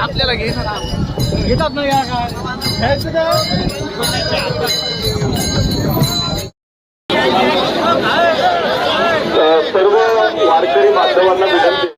आपल्याला घेतात ना. या सर्व वारकरी बांधवांना विनंती.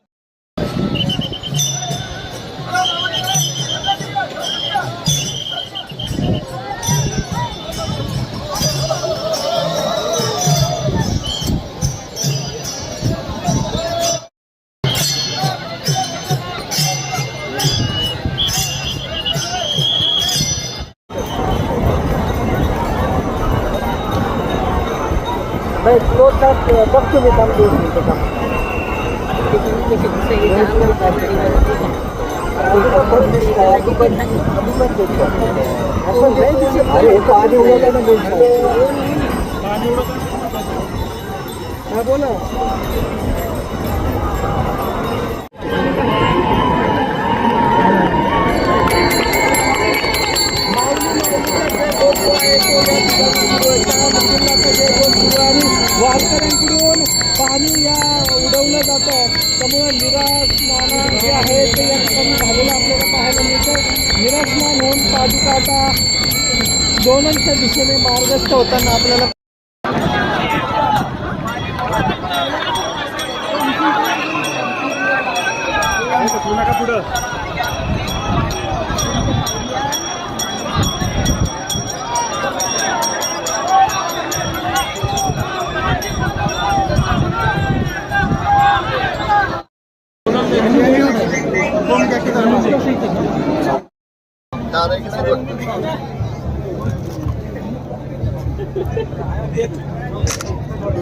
नाही तो त्यात बघतो मी काम दोन मिनटं काम. आधी बोला वारकऱ्यांकडून पाणी या उडवलं जातं. त्यामुळे निराशमान जे आहे ते या ठिकाणी झालेलं आपल्याला पाहायला मिळतं निराशमान होऊन पादुका आता दोनांच्या दिशेने मार्गस्थ होताना आपल्याला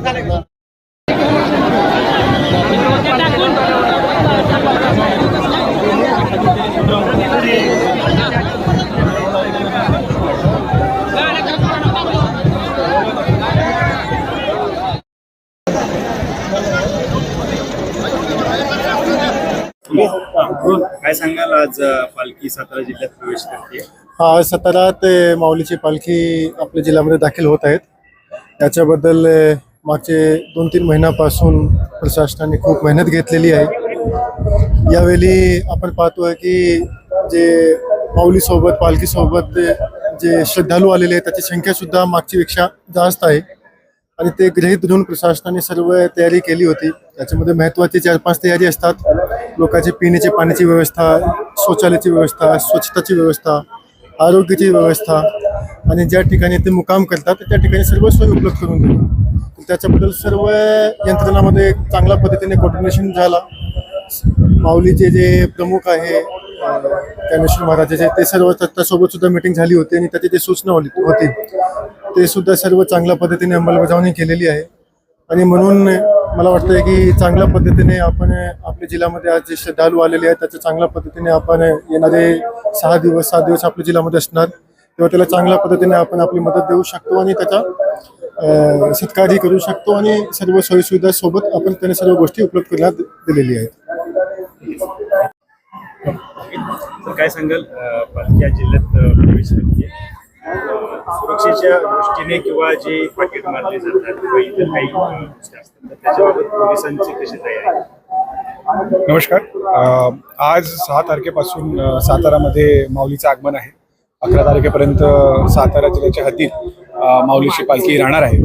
Gracias. काय सांगाल आज पालखी सातारा जिल्ह्यात प्रवेश करते आज सातारा ते माऊलीची पालखी आपल्या जिल्ह्यामध्ये दाखल होत आहेत. त्याच्याबद्दल मागचे दोन तीन महिन्यापासून प्रशासनाने खूप मेहनत घेतलेली आहे. यावेळी आपण पाहतोय की जे माऊलीसोबत पालखीसोबत जे श्रद्धाळू आलेले आहेत त्याची संख्या सुद्धा मागच्यापेक्षा जास्त आहे. आणि ते गृहित धरून प्रशासनाने सर्व तयारी केली होती. त्याच्यामध्ये महत्त्वाची चार पाच तयारी असतात. लोकांची पिण्याची पाण्याची व्यवस्था शौचालयाची व्यवस्था स्वच्छताची व्यवस्था आरोग्याची व्यवस्था. आणि ज्या ठिकाणी ते मुकाम करतात त्या ठिकाणी सर्व सोयी उपलब्ध करून दिली त्याच्याबद्दल सर्व यंत्रणामध्ये चांगल्या पद्धतीने कोऑर्डिनेशन झाला. माऊलीचे जे प्रमुख आहे ज्ञानेश्वर महाराजाचे ते सर्व त्यासोबत सुद्धा मिटिंग झाली होती आणि त्याची जे सूचना होती. ते सुद्धा सर्व चांगल्या पद्धतीने अंमलबजावणी केलेली आहे. आणि म्हणून मला वाटतं की चांगल्या पद्धतीने आपण आपल्या जिल्ह्यामध्ये आज जे श्रद्धाळू आलेले आहेत त्याच्या चांगल्या पद्धतीने आपण येणारे सहा दिवस सात दिवस आपल्या जिल्ह्यामध्ये असणार. तेव्हा त्याला चांगल्या पद्धतीने आपण आपली मदत देऊ शकतो आणि त्याचा सत्कारही करू शकतो आणि सर्व सोयीसुविधा सोबत आपण त्यांना सर्व गोष्टी उपलब्ध करण्यात दिलेली आहेत. काय सांगाल या जिल्ह्यात प्रवेश सुरक्षेच्या दृष्टीने किंवा जे पाकिट मारले जातात किंवा इतर काही गोष्टी असतात तर त्याच्याबाबत पोलिसांची कशी तयारी आहे? नमस्कार. अ, आज सहा तारखेपासून अ, सातारामध्ये माऊलीचं आगमन आहे. अकरा तारखेपर्यंत सातारा जिल्ह्याच्या हद्दीत अ, माऊलीची पालखी राहणार आहे.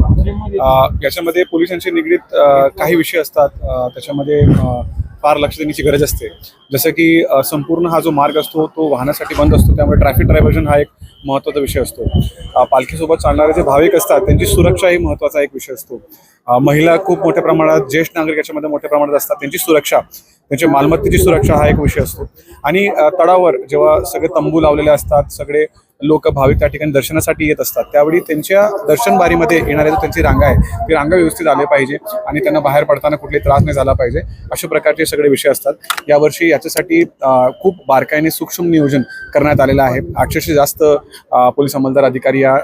अ, याच्यामध्ये पोलिसांशी निगडीत अ, काही विषय असतात. अ, त्याच्यामध्ये अ, फार लक्ष देण्याची गरज असते. जसं की अ, संपूर्ण हा जो मार्ग असतो तो वाहनासाठी बंद असतो. त्यामुळे ट्रॅफिक डायव्हर्जन हा एक महत्त्वाचा विषय असतो. पालखीसोबत चालणारे जे भाविक असतात त्यांची सुरक्षा ही महत्त्वाचा एक विषय असतो. महिला खूप मोठ्या प्रमाणात ज्येष्ठ नागरिक याच्यामध्ये मोठ्या प्रमाणात असतात त्यांची सुरक्षा त्यांच्या मालमत्तेची सुरक्षा हा एक विषय असतो. आणि तळावर जेव्हा सगळे तंबू लावलेले असतात सगळे लोक भाविक त्या ठिकाणी दर्शनासाठी येत असतात. त्यावेळी त्यांच्या दर्शनबारीमध्ये येणाऱ्या जो त्यांची रांगा आहे ती रांगा व्यवस्थित आले पाहिजे आणि त्यांना बाहेर पडताना कुठलाही त्रास नाही झाला पाहिजे अशा प्रकारचे सगळे विषय असतात. यावर्षी याच्यासाठी खूप बारकाईने सूक्ष्म नियोजन करण्यात आलेलं आहे. आठशेशे जास्त पोलीस अंमलदार अधिकारी या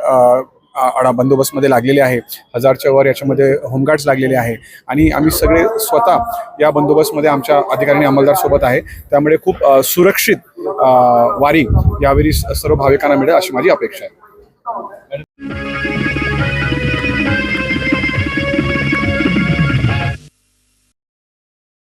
आडा बंदोबस्तमध्ये लागलेले आहे. हजारच्या वर याच्यामध्ये होमगार्ड्स लागलेले आहे. आणि आम्ही सगळे स्वतः या बंदोबस्तमध्ये आमच्या अधिकाऱ्यांनी अंमलदार सोबत आहे. त्यामुळे खूप सुरक्षित वारी यावेळी सर्व भाविकांना मिळेल अशी माझी अपेक्षा आहे.